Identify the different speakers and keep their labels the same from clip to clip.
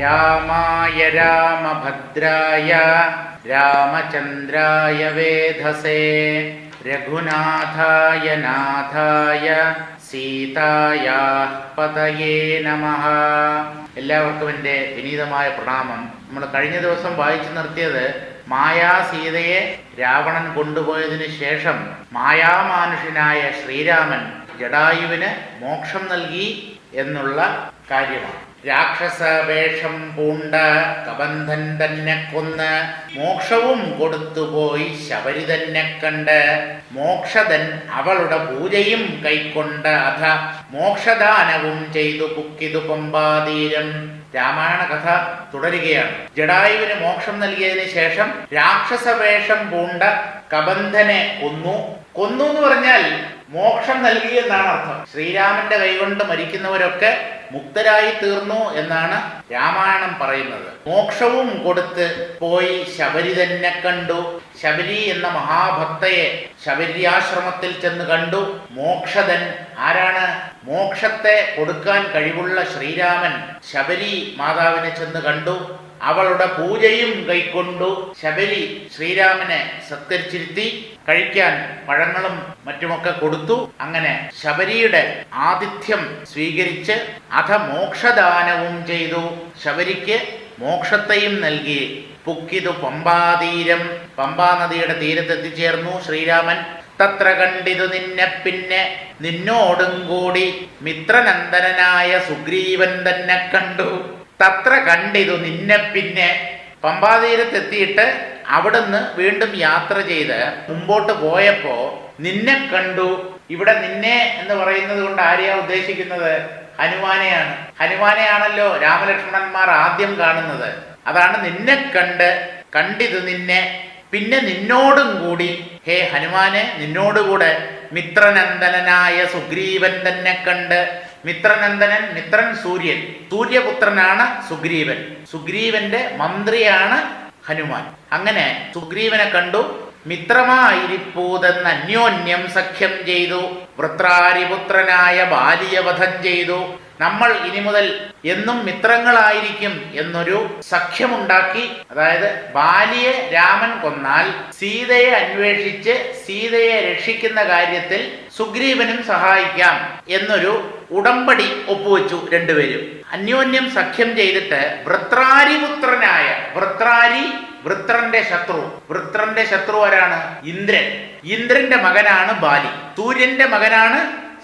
Speaker 1: രാമായ രാമഭദ്രായ രാമചന്ദ്രായ വേധസേ രഘുനാഥായ നാഥായ സീതായാ പതയേ നമ. എല്ലാവർക്കും എന്റെ വിനീതമായ പ്രണാമം. നമ്മൾ കഴിഞ്ഞ ദിവസം വായിച്ചു നിർത്തിയത് മായാ സീതയെ രാവണൻ കൊണ്ടുപോയതിനു ശേഷം മായാമാനുഷ്യനായ ശ്രീരാമൻ ജടായുവിന് മോക്ഷം നൽകി എന്നുള്ള കാര്യമാണ്. രാക്ഷസ വേഷം പൂണ്ട കബന്ധൻ തന്നെ കൊന്ന് മോക്ഷവും കൊടുത്തുപോയി ശബരി തന്നെ കണ്ട് മോക്ഷതൻ അവളുടെ പൂജയും കൈക്കൊണ്ട് അഥ മോക്ഷദാനവും ചെയ്തു പുക്കിതു പമ്പാതീരം രാമായണ കഥ തുടരുകയാണ്. ജഡായുവിന് മോക്ഷം നൽകിയതിന് ശേഷം രാക്ഷസവേഷം പൂണ്ട കബന്ധനെ കൊന്നു. കൊന്നു എന്ന് പറഞ്ഞാൽ മോക്ഷം നൽകി എന്നാണ് അർത്ഥം. ശ്രീരാമന്റെ കൈകൊണ്ട് മരിക്കുന്നവരൊക്കെ മുക്തരായി തീർന്നു എന്നാണ് രാമായണം പറയുന്നത്. മോക്ഷവും കൊടുത്ത് പോയി ശബരി തന്നെ കണ്ടു. ശബരി എന്ന മഹാഭക്തയെ ശബരിയാശ്രമത്തിൽ ചെന്ന് കണ്ടു. മോക്ഷതൻ ആരാണ്? മോക്ഷത്തെ കൊടുക്കാൻ കഴിവുള്ള ശ്രീരാമൻ ശബരി മാതാവിനെ ചെന്ന് കണ്ടു. അവളുടെ പൂജയും കൈക്കൊണ്ടു. ശബരി ശ്രീരാമനെ സത്കരിച്ചിരുത്തി. കഴിക്കാൻ പഴങ്ങളും മറ്റുമൊക്കെ കൊടുത്തു. അങ്ങനെ ശബരിയുടെ ആതിഥ്യം സ്വീകരിച്ച് അധ മോക്ഷദാനവും ചെയ്തു. ശബരിക്ക് മോക്ഷത്തെയും നൽകി. പുക്കിതു പമ്പാതീരം. പമ്പാ നദിയുടെ തീരത്തെത്തിച്ചേർന്നു ശ്രീരാമൻ. തത്ര കണ്ടിതു നിന്നെ പിന്നെ നിന്നോടും കൂടി മിത്രനന്ദനായ സുഗ്രീവൻ തന്നെ കണ്ടു. തത്ര കണ്ടിതു നിന്നെ പിന്നെ പമ്പാതീരത്തെത്തിയിട്ട് അവിടുന്ന് വീണ്ടും യാത്ര ചെയ്ത് മുമ്പോട്ട് പോയപ്പോ നിന്നെ കണ്ടു. ഇവിടെ നിന്നെ എന്ന് പറയുന്നത് കൊണ്ട് ആരെയാ ഉദ്ദേശിക്കുന്നത്? ഹനുമാനെയാണ്. ഹനുമാനെയാണല്ലോ രാമലക്ഷ്മണന്മാർ ആദ്യം കാണുന്നത്. അതാണ് നിന്നെ കണ്ട് കണ്ടിത് നിന്നെ. പിന്നെ നിന്നോടും കൂടി ഹേ ഹനുമാനെ നിന്നോടുകൂടെ മിത്രനന്ദനായ സുഗ്രീവൻ തന്നെ കണ്ട് മിത്രനന്ദനൻ മിത്രൻ സൂര്യൻ. സൂര്യപുത്രനാണ് സുഗ്രീവൻ. സുഗ്രീവന്റെ മന്ത്രിയാണ് ഹനുമാൻ. അങ്ങനെ സുഗ്രീവനെ കണ്ടു. മിത്രമായിരിപ്പൂതെന്ന് അന്യോന്യം സഖ്യം ചെയ്തു. വൃത്രാരിപുത്രനായ ബാലിയവധം ചെയ്തു. നമ്മൾ ഇനി മുതൽ എന്നും മിത്രങ്ങളായിരിക്കും എന്നൊരു സഖ്യമുണ്ടാക്കി അതായത് ബാലിയെ രാമൻ കൊന്നാൽ സീതയെ അന്വേഷിച്ച് സീതയെ രക്ഷിക്കുന്ന കാര്യത്തിൽ സുഗ്രീവനും സഹായിക്കാം എന്നൊരു ഉടമ്പടി ഒപ്പുവെച്ചു രണ്ടുപേരും. അന്യോന്യം സഖ്യം ചെയ്തിട്ട് വൃത്രാരിപുത്രനായ വൃത്രാരി വൃത്രന്റെ ശത്രു. വൃത്രന്റെ ശത്രു ആരാണ്? ഇന്ദ്രൻ. ഇന്ദ്രന്റെ മകനാണ് ബാലി. സൂര്യന്റെ മകനാണ്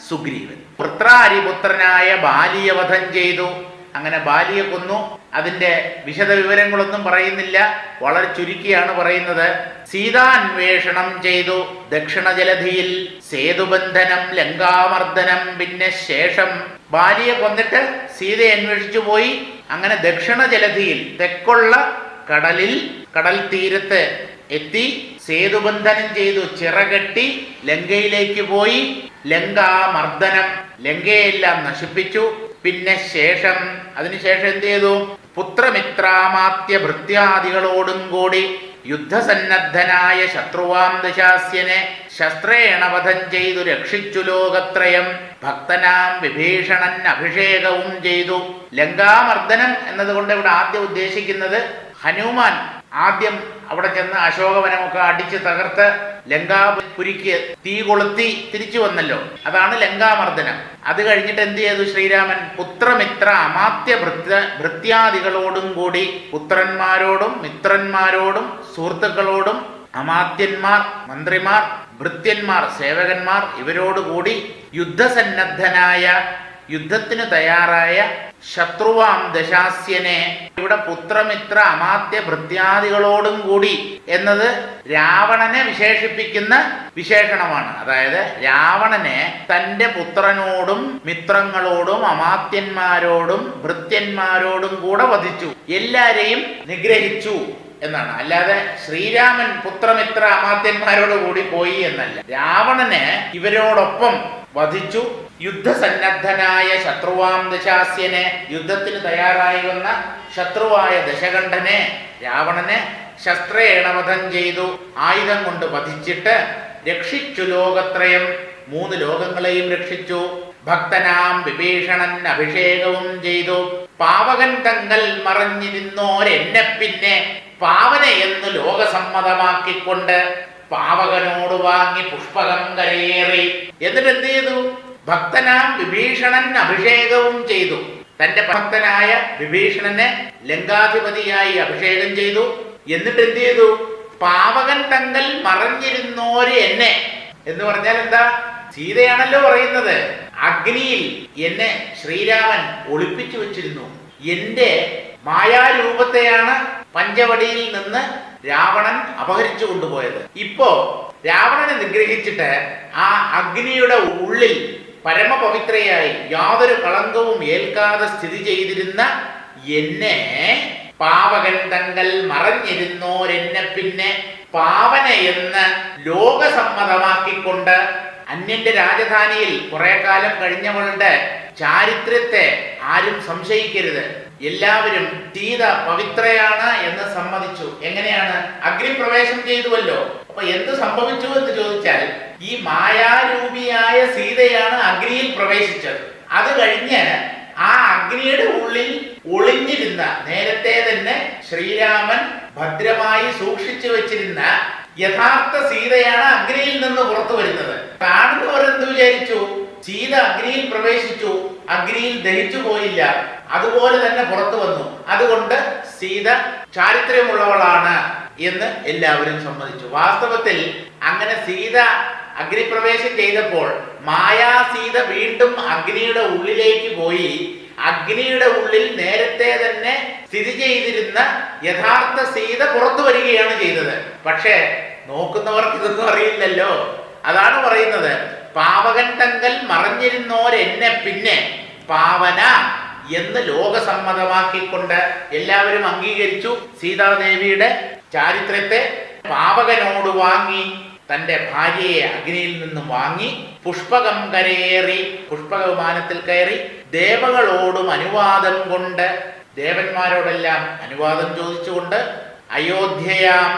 Speaker 1: സുഗ്രീവൻ. വൃത്രാരിപുത്രനായ ബാലിയെ വധം ചെയ്തു. അങ്ങനെ ബാലിയെ കൊന്നു. അതിന്റെ വിശദ വിവരങ്ങളൊന്നും പറയുന്നില്ല. വളരെ ചുരുക്കിയാണ് പറയുന്നത്. സീതാന്വേഷണം ചെയ്തു. ദക്ഷിണ ജലധിയിൽ സേതുബന്ധനം ലങ്കാമർദ്ദനം പിന്നെ ശേഷം ബാലിയെ കൊന്നിട്ട് സീതയെ അന്വേഷിച്ചു പോയി. അങ്ങനെ ദക്ഷിണ ജലധിയിൽ തെക്കുള്ള കടലിൽ കടൽ തീരത്ത് എത്തി സേതുബന്ധനം ചെയ്തു ചിറകെട്ടി ലങ്കയിലേക്ക് പോയി. ലങ്കാമർദ്ദനം ലങ്കയെല്ലാം നശിപ്പിച്ചു. പിന്നെ ശേഷം അതിനുശേഷം എന്ത് ചെയ്തു? പുത്രമിത്രാമാത്യ ഭൃത്യാദികളോടും കൂടി യുദ്ധസന്നദ്ധനായ ശത്രുവാം ദശാസ്യനെ ശസ്ത്രേണവധം ചെയ്തു രക്ഷിച്ചു ലോകത്രയം. ഭക്തനാം വിഭീഷണൻ അഭിഷേകവും ചെയ്തു. ലങ്കാമർദ്ദനം എന്നതുകൊണ്ട് ഇവിടെ ആദ്യം ഉദ്ദേശിക്കുന്നത് ഹനുമാൻ ആദ്യം അവിടെ ചെന്ന് അശോകവനമൊക്കെ അടിച്ച് തകർത്ത് ലങ്കാപുരിക്ക് തീ കൊളുത്തി തിരിച്ചു വന്നല്ലോ. അതാണ് ലങ്കാമർദ്ദനം. അത് കഴിഞ്ഞിട്ട് എന്ത് ചെയ്തു ശ്രീരാമൻ? പുത്രമിത്ര അമാത്യ ഭൃത്യ ഭൃത്യാദികളോടും കൂടി പുത്രന്മാരോടും മിത്രന്മാരോടും സുഹൃത്തുക്കളോടും അമാത്യന്മാർ മന്ത്രിമാർ ഭൃത്യന്മാർ സേവകന്മാർ ഇവരോടുകൂടി യുദ്ധസന്നദ്ധനായ യുദ്ധത്തിന് തയ്യാറായ ശത്രുവാം ദശാസ്യനെ ഇവിടെ പുത്രമിത്ര അമാത്യ ഭൃത്യാദികളോടും കൂടി എന്നത് രാവണനെ വിശേഷിപ്പിക്കുന്ന വിശേഷണമാണ്. അതായത് രാവണനെ തന്റെ പുത്രനോടും മിത്രങ്ങളോടും അമാത്യന്മാരോടും ഭൃത്യന്മാരോടും കൂടെ വധിച്ചു. എല്ലാരെയും നിഗ്രഹിച്ചു. എന്നാണ്. അല്ലാതെ ശ്രീരാമൻ പുത്രമിത്ര അമാത്യന്മാരോട് കൂടി പോയി എന്നല്ല. രാവണനെ ഇവരോടൊപ്പം വധിച്ചു. യുദ്ധസന്നദ്ധനായ ശത്രുവാം ദശാസ്യനെ യുദ്ധത്തിന് തയ്യാറായി വന്ന ശത്രുവായ ദശകണ്ഠനെ രാവണനെ ശസ്ത്രേണവധം ചെയ്തു. ആയുധം കൊണ്ട് വധിച്ചിട്ട് രക്ഷിച്ചു ലോകത്രയം. മൂന്ന് ലോകങ്ങളെയും രക്ഷിച്ചു. ഭക്തനാം വിഭീഷണൻ അഭിഷേകവും ചെയ്തു. പാവകൻ തങ്കൽ മറഞ്ഞിരുന്നോരെന്നെ പിന്നെ പാവന എന്ന് ലോകസമ്മതമാക്കിക്കൊണ്ട് പാവകനോട് വാങ്ങി പുഷ്പകം കരയേറി. എന്നിട്ട് എന്ത് ചെയ്തു? ഭക്തനാം വിഭീഷണൻ അഭിഷേകവും ചെയ്തു. തന്റെ ഭക്തനായ വിഭീഷണനെ ലങ്കാധിപതിയായി അഭിഷേകം ചെയ്തു. എന്നിട്ട് എന്ത് ചെയ്തു? പാവകൻ തങ്കൽ മറഞ്ഞിരുന്നോര് എന്നെ. എന്ന് പറഞ്ഞാൽ എന്താ? സീതയാണല്ലോ പറയുന്നത്. അഗ്നിയിൽ എന്നെ ശ്രീരാമൻ ഒളിപ്പിച്ചു വെച്ചിരുന്നു. എന്റെ മായാരൂപത്തെയാണ് പഞ്ചവടിയിൽ നിന്ന് രാവണൻ അപഹരിച്ചു കൊണ്ടുപോയത്. ഇപ്പോ രാവണനെ നിഗ്രഹിച്ചിട്ട് ആ അഗ്നിയുടെ ഉള്ളിൽ പരമപവിത്രയായി യാതൊരു കളങ്കവും ഏൽക്കാതെ സ്ഥിതി ചെയ്തിരുന്ന എന്നെ പാവകൻ തങ്കൽ മറഞ്ഞിരുന്നോരെന്നെ പിന്നെ പാവന എന്ന് ലോകസമ്മതമാക്കിക്കൊണ്ട് അന്യന്റെ രാജധാനിയിൽ കുറെ കാലം കഴിഞ്ഞവളുടെ ചാരിത്രത്തെ ആരും സംശയിക്കരുത്. എല്ലാവരും തീത പവിത്രയാണ് എന്ന് സമ്മതിച്ചു. എങ്ങനെയാണ്? അഗ്നിപ്രവേശം ചെയ്തുവല്ലോ. അപ്പൊ എന്ത് സംഭവിച്ചു എന്ന് ചോദിച്ചാൽ ഈ മായാരൂപിയായ സീതയാണ് അഗ്നിയിൽ പ്രവേശിച്ചത്. അത് കഴിഞ്ഞ് ആ അഗ്നിയുടെ ഉള്ളിൽ ഒളിഞ്ഞിരുന്ന നേരത്തെ തന്നെ ശ്രീരാമൻ ഭദ്രമായി സൂക്ഷിച്ചു വെച്ചിരുന്ന യഥാർത്ഥ സീതയാണ് അഗ്നിയിൽ നിന്ന് പുറത്തു വരുന്നത്. കാണുന്നവരെന്ത് വിചാരിച്ചു? സീത അഗ്നിയിൽ പ്രവേശിച്ചു. അഗ്നിയിൽ ദഹിച്ചു പോയില്ല. അതുപോലെ തന്നെ പുറത്തു വന്നു. അതുകൊണ്ട് സീത ചാരിത്രമുള്ളവളാണ് എന്ന് എല്ലാവരും സമ്മതിച്ചു. വാസ്തവത്തിൽ അങ്ങനെ സീത അഗ്നിപ്രവേശം ചെയ്തപ്പോൾ മായാ സീത വീണ്ടും അഗ്നിയുടെ ഉള്ളിലേക്ക് പോയി. അഗ്നിയുടെ ഉള്ളിൽ നേരത്തെ തന്നെ സ്ഥിതി ചെയ്തിരുന്ന യഥാർത്ഥ സീത പുറത്തു വരികയാണ് ചെയ്തത്. പക്ഷേ നോക്കുന്നവർക്ക് ഇതൊന്നും അറിയില്ലല്ലോ. അതാണ് പറയുന്നത്. പാവകൻ തങ്കൽ മറഞ്ഞിരുന്നോരെന്നെ പിന്നെ പാവന എന്ന് ലോകസമ്മതമാക്കിക്കൊണ്ട് എല്ലാവരും അംഗീകരിച്ചു. സീതാദേവിയുടെ ചാരിത്രത്തെ പാവകനോട് വാങ്ങി തന്റെ ഭാര്യയെ അഗ്നിയിൽ നിന്നും വാങ്ങി പുഷ്പകം കരയേറി പുഷ്പക വിമാനത്തിൽ കയറി ദേവകളോടും അനുവാദം കൊണ്ട് ദേവന്മാരോടെല്ലാം അനുവാദം ചോദിച്ചുകൊണ്ട് അയോധ്യയാം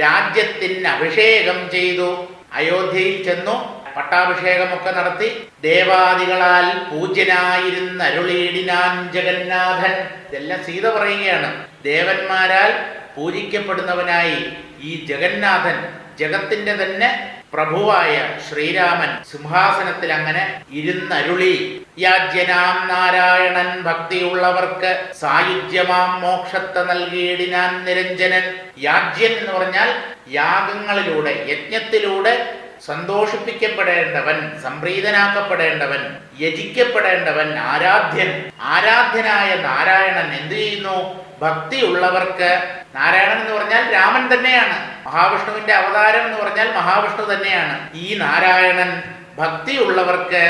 Speaker 1: രാജ്യത്തിന് അഭിഷേകം ചെയ്തു. അയോധ്യയിൽ ചെന്നു പട്ടാഭിഷേകമൊക്കെ നടത്തി ദേവാദികളാൽ പൂജ്യനായിരുന്ന അരുളീടിനാൻ ജഗന്നാഥൻ. ഇതെല്ലാം സീത പറയുകയാണ്. ദേവന്മാരാൽ പൂജിക്കപ്പെടുന്നവനായി ഈ ജഗന്നാഥൻ ജഗത്തിന്റെ തന്നെ പ്രഭുവായ ശ്രീരാമൻ സിംഹാസനത്തിൽ അങ്ങനെ ഇരുന്നരുളി. യാജ്യനാം നാരായണൻ ഭക്തിയുള്ളവർക്ക് സായുജ്യമാം മോക്ഷത്തെ നൽകിയിടിനാൻ നിരഞ്ജനൻ. യാജ്യൻ എന്ന് പറഞ്ഞാൽ യാഗങ്ങളിലൂടെ യജ്ഞത്തിലൂടെ സന്തോഷിപ്പിക്കപ്പെടേണ്ടവൻ സംപ്രീതനാക്കപ്പെടേണ്ടവൻ യജിക്കപ്പെടേണ്ടവൻ ആരാധ്യൻ. ആരാധ്യനായ നാരായണൻ എന്തു ചെയ്യുന്നു? ഭക്തിയുള്ളവർക്ക് നാരായണൻ എന്ന് പറഞ്ഞാൽ രാമൻ തന്നെയാണ്. മഹാവിഷ്ണുവിന്റെ അവതാരം എന്ന് പറഞ്ഞാൽ മഹാവിഷ്ണു തന്നെയാണ്. ഈ നാരായണൻ ഭക്തിയുള്ളവർക്ക്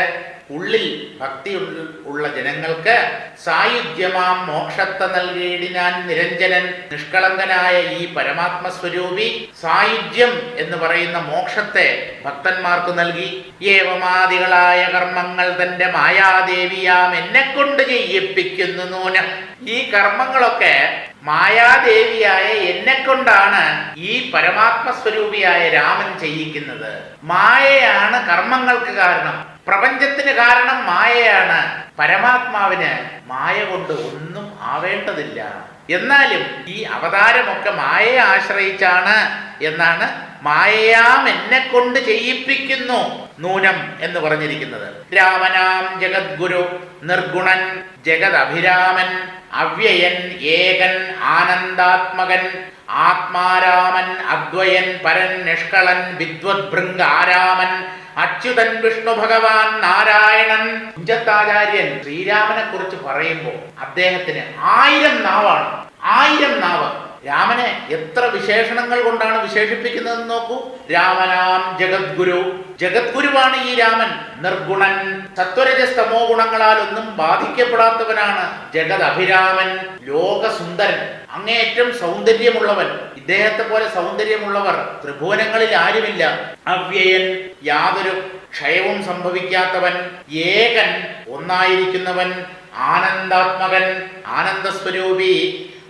Speaker 1: ഉള്ളിൽ ഭക്തി ഉള്ള- ജനങ്ങൾക്ക് സായുജ്യമാം മോക്ഷത്തെ നൽകിയിടിനാൻ നിരഞ്ജനൻ നിഷ്കളങ്കനായ ഈ പരമാത്മ സ്വരൂപി സായുജ്യം എന്ന് പറയുന്ന മോക്ഷത്തെ ഭക്തന്മാർക്ക് നൽകി. ഏവമാദികളായ കർമ്മങ്ങൾ തന്റെ മായാദേവിയാം എന്നെ കൊണ്ട് ചെയ്യിപ്പിക്കുന്നു നൂനം. ഈ കർമ്മങ്ങളൊക്കെ മായാദേവിയായ എന്നെ കൊണ്ടാണ് ഈ പരമാത്മ സ്വരൂപിയായ രാമൻ ചെയ്യിക്കുന്നത്. മായയാണ് കർമ്മങ്ങൾക്ക് കാരണം. പ്രപഞ്ചത്തിന് കാരണം മായയാണ്. പരമാത്മാവിന് മായ കൊണ്ട് ഒന്നും ആവേണ്ടതില്ല. എന്നാലും ഈ അവതാരമൊക്കെ മായയെ ആശ്രയിച്ചാണ് എന്നാണ് മായയാം എന്നെ കൊണ്ട് ചെയ്യിപ്പിക്കുന്നു നൂനം എന്ന് പറഞ്ഞിരിക്കുന്നത്. രാമനാം ജഗദ്ഗുരു നിർഗുണൻ ജഗത് അഭിരാമൻ അവ്യയൻ ഏകൻ ആനന്ദാത്മകൻ ആത്മാരാമൻ അദ്വയൻ പരൻ നിഷ്കളൻ വിദ്വദ്ഭൃംഗാരാമൻ അച്യുതൻ വിഷ്ണു ഭഗവാൻ നാരായണൻ കുഞ്ചത്താചാര്യൻ ശ്രീരാമനെ കുറിച്ച് പറയുമ്പോൾ അദ്ദേഹത്തിന് ആയിരം നാവാണ്. ആയിരം നാവ്. രാമനെ എത്ര വിശേഷണങ്ങൾ കൊണ്ടാണ് വിശേഷിപ്പിക്കുന്നതെന്ന് നോക്കൂ. രാമനാം ജഗദ്ഗുരു. ജഗദ്ഗുരുവാണ് ഈ രാമൻ. നിർഗുണൻ. സത്വരജസ്തമോ ഗുണങ്ങളാൽ ഒന്നും ബാധിക്കപ്പെടാത്തവനാണ് ജഗത് അഭിരാമൻ ലോകസുന്ദരൻ അങ്ങേയറ്റം സൗന്ദര്യമുള്ളവൻ. ഇദ്ദേഹത്തെ പോലെ സൗന്ദര്യമുള്ളവർ ത്രിഭുവനങ്ങളിൽ ആരുമില്ല. അവ്യയൻ യാതൊരു ക്ഷയവും സംഭവിക്കാത്തവൻ ഏകൻ ഒന്നായിരിക്കുന്നവൻ ആനന്ദാത്മകൻ ആനന്ദസ്വരൂപി.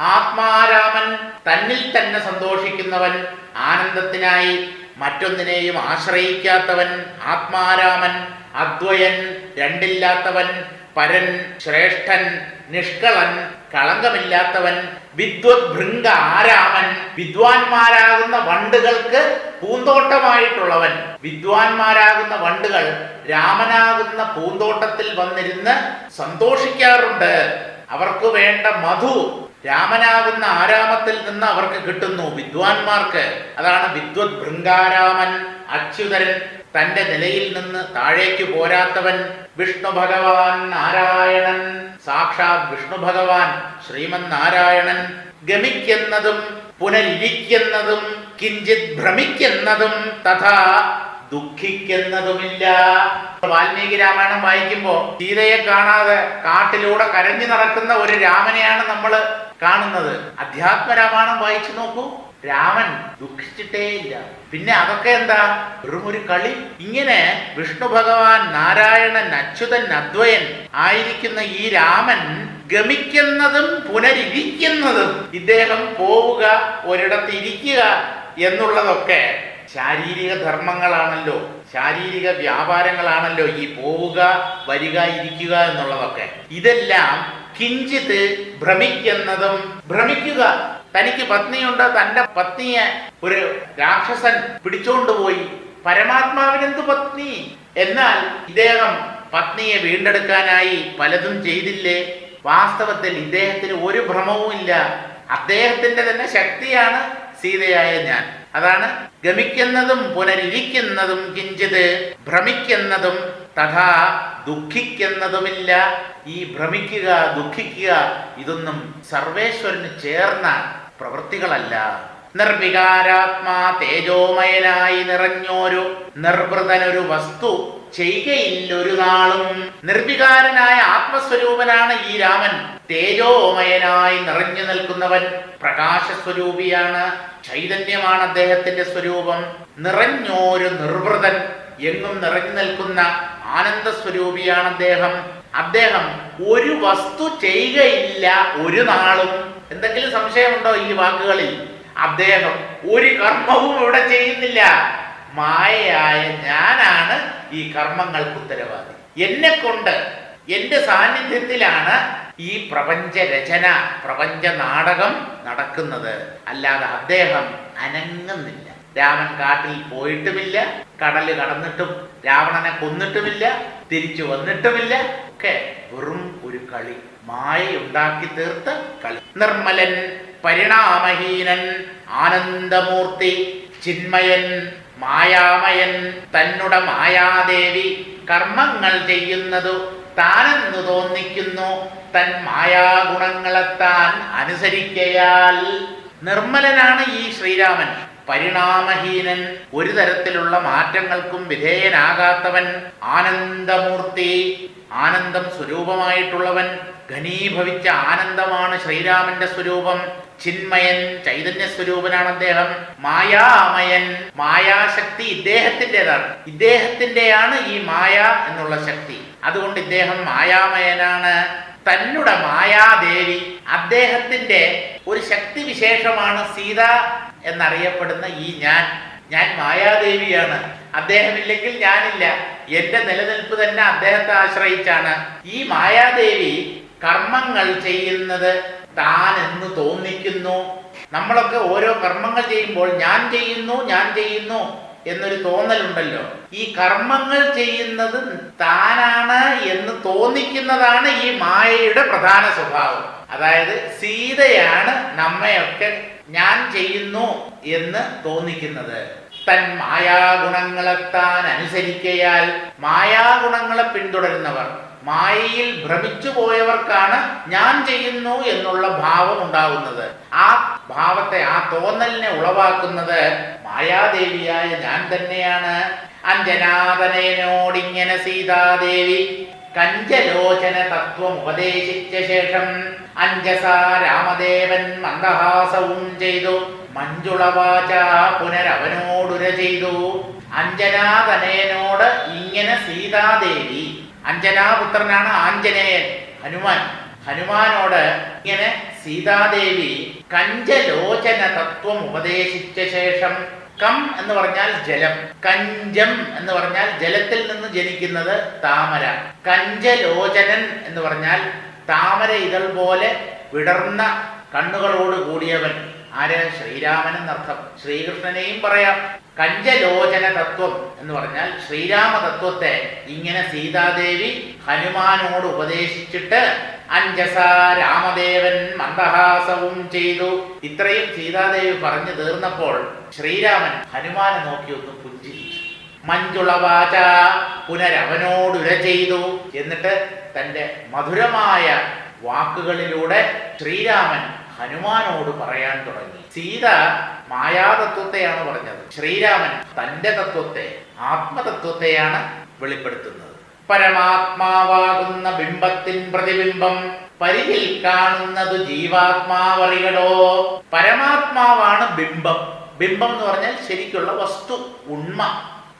Speaker 1: ആത്മാരാമൻ തന്നിൽ തന്നെ സന്തോഷിക്കുന്നവൻ ആനന്ദത്തിനായി മറ്റൊന്നിനെയും ആശ്രയിക്കാത്തവൻ ആത്മാരാമൻ അദ്വയൻ രണ്ടില്ലാത്തവൻ പരൻ ശ്രേഷ്ഠൻ നിഷ്കളൻ കളങ്കമില്ലാത്തവൻ വിദ്വത് ഭൃംഗ ആരാമൻ വിദ്വാൻമാരാകുന്ന വണ്ടുകൾക്ക് പൂന്തോട്ടമായിട്ടുള്ളവൻ വിദ്വാൻമാരാകുന്ന വണ്ടുകൾ രാമനാകുന്ന പൂന്തോട്ടത്തിൽ വന്നിരുന്ന് സന്തോഷിക്കാറുണ്ട്. അവർക്ക് വേണ്ട മധു രാമനാകുന്ന ആരാമത്തിൽ നിന്ന് അവർക്ക് കിട്ടുന്നു വിദ്വാൻമാർക്ക്. അതാണ് വിദ്വത് ഭൃംഗാരാമൻ അച്യുതൻ തന്റെ നിലയിൽ നിന്ന് താഴേക്ക് പോരാത്തവൻ വിഷ്ണു ഭഗവാൻ നാരായണൻ. സാക്ഷാത് വിഷ്ണു ഭഗവാൻ ശ്രീമൻ നാരായണൻ. ഗമിക്കുന്നതും പുനരിരിക്കുന്നതും കിഞ്ചിത് ഭ്രമിക്കുന്നതും തഥാ ദുഃഖിക്കുന്നതുമില്ല. വാൽമീകി രാമായണം വായിക്കുമ്പോ സീതയെ കാണാതെ കാട്ടിലൂടെ കരഞ്ഞു നടക്കുന്ന ഒരു രാമനെയാണ് നമ്മൾ കാണുന്നത്. അധ്യാത്മ രാമായണം വായിച്ചു നോക്കൂ. രാമൻ ദുഃഖിച്ചിട്ടേ ഇല്ല പിന്നെ അതൊക്കെ എന്താ? വെറും ഒരു കളി? ഇങ്ങനെ വിഷ്ണു ഭഗവാൻ നാരായണൻ അച്യുതൻ അദ്വയൻ ആയിരിക്കുന്ന ഈ രാമൻ ഗമിക്കുന്നതും പുനരിരിക്കുന്നതും ഇദ്ദേഹം പോവുക ഒരിടത്ത് ഇരിക്കുക എന്നുള്ളതൊക്കെ ശാരീരിക ധർമ്മങ്ങളാണല്ലോ. ശാരീരിക വ്യാപാരങ്ങളാണല്ലോ ഈ പോവുക വരിക ഇരിക്കുക എന്നുള്ളതൊക്കെ. ഇതെല്ലാം കിഞ്ചിത് ഭ്രമിക്കുന്നതും ഭ്രമിക്കുക തനിക്ക് പത്നിയുണ്ട് തന്റെ പത്നിയെ ഒരു രാക്ഷസൻ പിടിച്ചോണ്ടുപോയി പരമാത്മാവിനെന്ത് പത്നി? എന്നാൽ ഇദ്ദേഹം പത്നിയെ വീണ്ടെടുക്കാനായി പലതും ചെയ്തില്ലേ? വാസ്തവത്തിൽ ഇദ്ദേഹത്തിന് ഒരു ഭ്രമവുമില്ല അദ്ദേഹത്തിന്റെ തന്നെ ശക്തിയാണ് സീതയായ ഞാൻ. അതാണ് ഗമിക്കുന്നതും പുനരിരിക്കുന്നതും കിഞ്ചിത് ഭ്രമിക്കുന്നതും തഥാ ദുഃഖിക്കുന്നതുമില്ല. ഈ ഭ്രമിക്കുക ദുഃഖിക്കുക ഇതൊന്നും സർവേശ്വരന് ചേർന്ന പ്രവൃത്തികളല്ല. നിർവികാരാത്മാ തേജോമയനായി നിറഞ്ഞോരു നിർവൃതനൊരു വസ്തു ചെയ്യുകയില്ലൊരു നാളും നിർവികാരനായ ആത്മസ്വരൂപനാണ് ഈ രാമൻ. തേജോമയനായി നിറഞ്ഞു നിൽക്കുന്നവൻ പ്രകാശസ്വരൂപിയാണ് ചൈതന്യമാണ് അദ്ദേഹത്തിന്റെ സ്വരൂപം. നിറഞ്ഞോരു നിർവൃതൻ എന്നും നിറഞ്ഞു നിൽക്കുന്ന ആനന്ദ സ്വരൂപിയാണ് അദ്ദേഹം. അദ്ദേഹം ഒരു വസ്തു ചെയ്യുകയില്ല ഒരു നാളും എന്തെങ്കിലും സംശയമുണ്ടോ ഈ വാക്കുകളിൽ? അദ്ദേഹം ഒരു കർമ്മവും ഇവിടെ ചെയ്യുന്നില്ല. മായയായ ഞാനാണ് ഈ കർമ്മങ്ങൾക്ക് ഉത്തരവാദി. എന്നെ കൊണ്ട് എന്റെ സാന്നിധ്യത്തിലാണ് ഈ പ്രപഞ്ച രചന പ്രപഞ്ച നാടകം നടക്കുന്നത്. അല്ലാതെ അദ്ദേഹം അനങ്ങുന്നില്ല. രാമൻ കാട്ടിൽ പോയിട്ടുമില്ല കടൽ കടന്നിട്ടും രാവണനെ കൊന്നിട്ടുമില്ല തിരിച്ചു വന്നിട്ടുമില്ല. ഒക്കെ വെറും ഒരു കളി. മായയുണ്ടാക്കി തീർത്ത കളി നിർമ്മലൻ പരിണാമഹീനൻ ആനന്ദമൂർത്തി ചിന്മയൻ മായാമയൻ തന്നുട മായാദേവി കർമ്മങ്ങൾ ചെയ്യുന്നതു താനെന്നു തോന്നിക്കുന്നു. തൻ മായാഗുണങ്ങളെ താൻ അനുസരിക്കയാൽ നിർമ്മലനാണ് ഈ ശ്രീരാമൻ. പരിണാമഹീനൻ ഒരു തരത്തിലുള്ള മാറ്റങ്ങൾക്കും വിധേയനാകാത്തവൻ. ആനന്ദമൂർത്തി ആനന്ദം സ്വരൂപമായിട്ടുള്ളവൻ. ഘനീഭവിച്ച ആനന്ദമാണ് ശ്രീരാമന്റെ സ്വരൂപം. ചിന്മയൻ ചൈതന്യ സ്വരൂപനാണ് അദ്ദേഹം. മായാമയൻ മായാശക്തി ഇദ്ദേഹത്തിന്റെതാണ്. ഇദ്ദേഹത്തിന്റെയാണ് ഈ മായ എന്നുള്ള ശക്തി. അതുകൊണ്ട് ഇദ്ദേഹം മായാമയനാണ്. തന്നുടെ മായാദേവി അദ്ദേഹത്തിന്റെ ഒരു ശക്തി വിശേഷമാണ് സീത എന്നറിയപ്പെടുന്ന ഈ ഞാൻ. ഞാൻ മായാദേവിയാണ്. അദ്ദേഹമില്ലെങ്കിൽ ഞാനില്ല. എന്റെ നിലനിൽപ്പ് തന്നെ അദ്ദേഹത്തെ ആശ്രയിച്ചാണ്. ഈ മായാദേവി കർമ്മങ്ങൾ ചെയ്യുന്നത് താൻ എന്ന് തോന്നിക്കുന്നു. നമ്മളൊക്കെ ഓരോ കർമ്മങ്ങൾ ചെയ്യുമ്പോൾ ഞാൻ ചെയ്യുന്നു ഞാൻ ചെയ്യുന്നു എന്നൊരു തോന്നലുണ്ടല്ലോ. ഈ കർമ്മങ്ങൾ ചെയ്യുന്നത് താനാണ് എന്ന് തോന്നിക്കുന്നതാണ് ഈ മായയുടെ പ്രധാന സ്വഭാവം. അതായത് സീതയാണ് നമ്മയൊക്കെ ഞാൻ ചെയ്യുന്നു എന്ന് തോന്നിക്കുന്നത്. തൻ മായാഗുണങ്ങളെ താൻ അനുസരിക്കയാൽ മായാഗുണങ്ങളെ പിന്തുടരുന്നവർ മായയിൽ ഭ്രമിച്ചു പോയവർക്കാണ് ഞാൻ ചെയ്യുന്നു എന്നുള്ള ഭാവം ഉണ്ടാകുന്നത്. ആ ഭാവത്തെ ആ തോന്നലിനെ ഉളവാക്കുന്നത് മായാദേവിയായ ഞാൻ തന്നെയാണ്. അഞ്ജനാതനോടിങ്ങനെ സീതാദേവി കഞ്ചലോചന തത്വം ഉപദേശിച്ച ശേഷം അഞ്ജസ രാമദേവൻ മന്ദഹാസവും ചെയ്തു. മഞ്ജുളവാച പുനരവനോടുര ചെയ്തു. അഞ്ജനാഥനോട് ഇങ്ങനെ സീതാദേവി അഞ്ജനാപുത്രനാണ് ആഞ്ജനേയൻ. ഹനുമാൻ. ഹനുമാനോട് ഇങ്ങനെ സീതാദേവി കഞ്ചലോചന തത്വം ഉപദേശിച്ച ശേഷം കം എന്ന് പറഞ്ഞാൽ ജലം കഞ്ചം എന്ന് പറഞ്ഞാൽ ജലത്തിൽ നിന്ന് ജനിക്കുന്നത് താമര കഞ്ചലോചനൻ എന്ന് പറഞ്ഞാൽ താമര ഇതൾ പോലെ വിടർന്ന കണ്ണുകളോട് കൂടിയവൻ. ആര്? ശ്രീരാമൻ എന്നർത്ഥം. ശ്രീകൃഷ്ണനെയും പറയാം. കഞ്ചലോചന തത്വം എന്ന് പറഞ്ഞാൽ ശ്രീരാമ തത്വത്തെ ഇങ്ങനെ സീതാദേവി ഹനുമാനോട് ഉപദേശിച്ചിട്ട് അഞ്ചസ രാമദേവൻ മന്ദഹാസവും ചെയ്തു. ഇത്രയും സീതാദേവി പറഞ്ഞു തീർന്നപ്പോൾ ശ്രീരാമൻ ഹനുമാനെ നോക്കി ഒന്ന് പുഞ്ചിരിച്ചു. മഞ്ജുളവാച പുനരവനോടുര ചെയ്തു. എന്നിട്ട് തന്റെ മധുരമായ വാക്കുകളിലൂടെ ശ്രീരാമൻ ഹനുമാനോട് പറയാൻ തുടങ്ങി. സീത മായാതത്വത്തെയാണ് പറഞ്ഞത്. ശ്രീരാമൻ തന്റെ തത്വത്തെ ആത്മതത്വത്തെയാണ് വെളിപ്പെടുത്തുന്നത്. പരമാത്മാവാകുന്ന ബിംബത്തിൻ പ്രതിബിംബം പരിയിൽ കാണുന്നത് ജീവാത്മാവറികളോ പരമാത്മാവാണ് ബിംബം. ബിംബം എന്ന് പറഞ്ഞാൽ ശരിക്കുള്ള വസ്തു ഉണ്മ.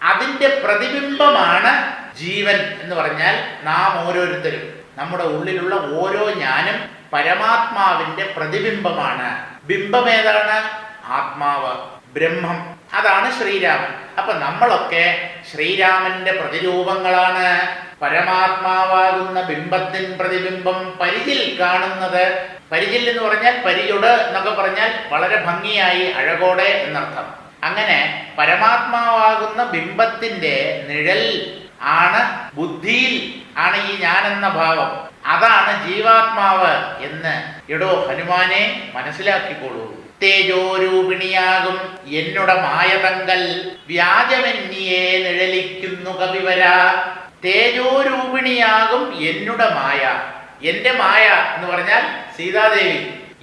Speaker 1: അതിന്റെ പ്രതിബിംബമാണ് ജീവൻ എന്ന് പറഞ്ഞാൽ നാം ഓരോരുത്തരും നമ്മുടെ ഉള്ളിലുള്ള ഓരോ ഞാനും പരമാത്മാവിന്റെ പ്രതിബിംബമാണ്. ബിംബം ഏതാണ്? ആത്മാവ് ബ്രഹ്മം അതാണ് ശ്രീരാമൻ. അപ്പൊ നമ്മളൊക്കെ ശ്രീരാമന്റെ പ്രതിരൂപങ്ങളാണ്. പരമാത്മാവാകുന്ന ബിംബത്തിൻ പ്രതിബിംബം പരിചിൽ കാണുന്നത്. പരിചിൽ എന്ന് പറഞ്ഞാൽ പരിചുട് എന്നൊക്കെ പറഞ്ഞാൽ വളരെ ഭംഗിയായി അഴകോടെ എന്നർത്ഥം. അങ്ങനെ പരമാത്മാവാകുന്ന ബിംബത്തിന്റെ നിഴൽ ആണ് ബുദ്ധിയിൽ ആണ് ഈ ഞാനെന്ന ഭാവം. അതാണ് ജീവാത്മാവ് എന്ന് എടോ ഹനുമാനെ മനസ്സിലാക്കിക്കോളൂ. തേജോരൂപിണിയാകും എന്നുട മായതങ്കൽ. വ്യാജമെന്നിയെ നിഴലിക്കുന്നു കവിവര. തേജോരൂപിണിയാകും എന്നുട മായ. എന്റെ മായ എന്ന് പറഞ്ഞാൽ സീതാദേവി.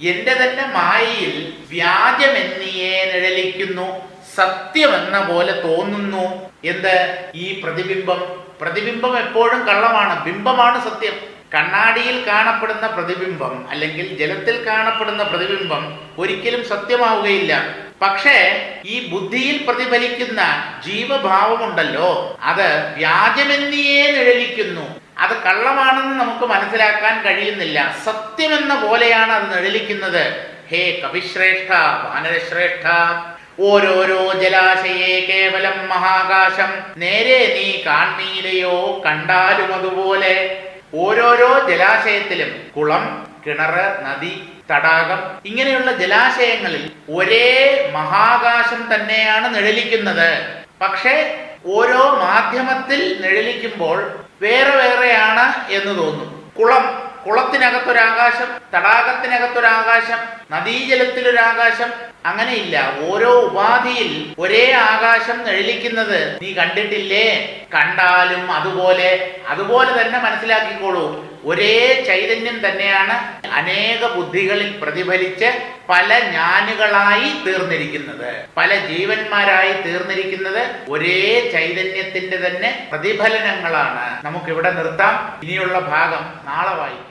Speaker 1: എന്റെ തന്നെ മായയിൽ വ്യാജമെന്നിയെ നിഴലിക്കുന്നു. സത്യമെന്ന പോലെ തോന്നുന്നു. എന്ത്? ഈ പ്രതിബിംബം. പ്രതിബിംബം എപ്പോഴും കള്ളമാണ്. ബിംബമാണ് സത്യം. കണ്ണാടിയിൽ കാണപ്പെടുന്ന പ്രതിബിംബം അല്ലെങ്കിൽ ജലത്തിൽ കാണപ്പെടുന്ന പ്രതിബിംബം ഒരിക്കലും സത്യമാവുകയില്ല. പക്ഷേ ഈ ബുദ്ധിയിൽ പ്രതിഫലിക്കുന്ന ജീവഭാവമുണ്ടല്ലോ. അത് വ്യാജമെന്നിയേ നിഴലിക്കുന്നു. അത് കള്ളമാണെന്ന് നമുക്ക് മനസ്സിലാക്കാൻ കഴിയുന്നില്ല. സത്യമെന്ന പോലെയാണ് അത് നിഴലിക്കുന്നത്. ഹേ കവിശ്രേഷ്ഠ വാനരശ്രേഷ്ഠ ഓരോരോ ജലാശയെ കേവലം മഹാകാശം. നേരെ നീ കാൺമീലയോ കണ്ടാലും അതുപോലെ ഓരോരോ ജലാശയത്തിലും കുളം കിണർ നദി തടാകം ഇങ്ങനെയുള്ള ജലാശയങ്ങളിൽ ഒരേ മഹാകാശം തന്നെയാണ് നിഴലിക്കുന്നത്. പക്ഷേ ഓരോ മാധ്യമത്തിൽ നിഴലിക്കുമ്പോൾ വേറെ വേറെയാണ് എന്ന് തോന്നും. കുളം. കുളത്തിനകത്തൊരാകാശം തടാകത്തിനകത്തൊരാകാശം നദീജലത്തിലൊരാകാശം അങ്ങനെയില്ല. ഓരോ ഉപാധിയിൽ ഒരേ ആകാശം നിഴലിക്കുന്നത് നീ കണ്ടിട്ടില്ലേ? കണ്ടാലും അതുപോലെ അതുപോലെ തന്നെ മനസ്സിലാക്കിക്കോളൂ. ഒരേ ചൈതന്യം തന്നെയാണ് അനേക ബുദ്ധികളിൽ പ്രതിഫലിച്ച് പല ഞാനുകളായി തീർന്നിരിക്കുന്നത്. പല ജീവന്മാരായി തീർന്നിരിക്കുന്നത് ഒരേ ചൈതന്യത്തിന്റെ തന്നെ പ്രതിഫലനങ്ങളാണ്. നമുക്കിവിടെ നിർത്താം. ഇനിയുള്ള ഭാഗം നാളെ വായിക്കാം.